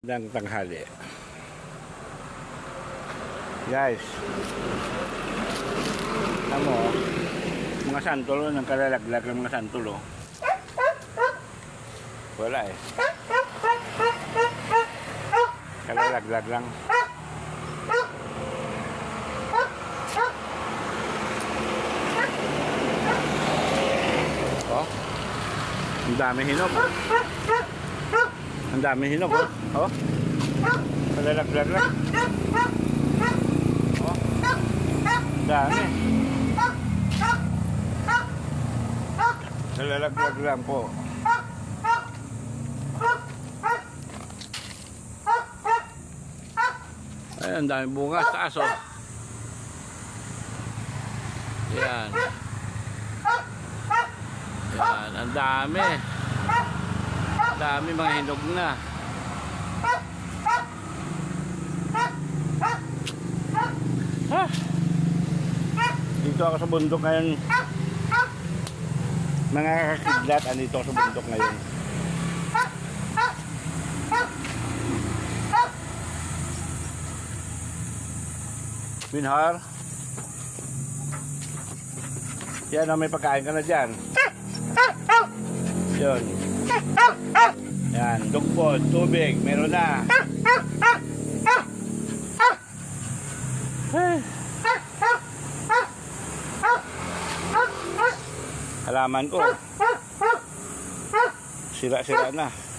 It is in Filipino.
ng tanghali. Guys, ano, mga santol, nang kalalaglag ng mga santol, oh. Wala eh. Kalalaglag lang. Oh, ang dami hinog. Ang dami hinog, oh. Oh. Kalalaglag lang. Oh. Dami. Kalalaglag lang po. Ay, ang dami bunga sa taas, oh. Yan. Yan, ang dami. Dami mga hinog na. Ah. Dito ako sa bundok ngayon. Mga kakidlat, andito ako sa bundok ngayon. Binhar. Yan, oh, may pagkain ka na dyan. Yun. Yan, dugpod, tubig, meron na. Halaman ko. Sira-sira na.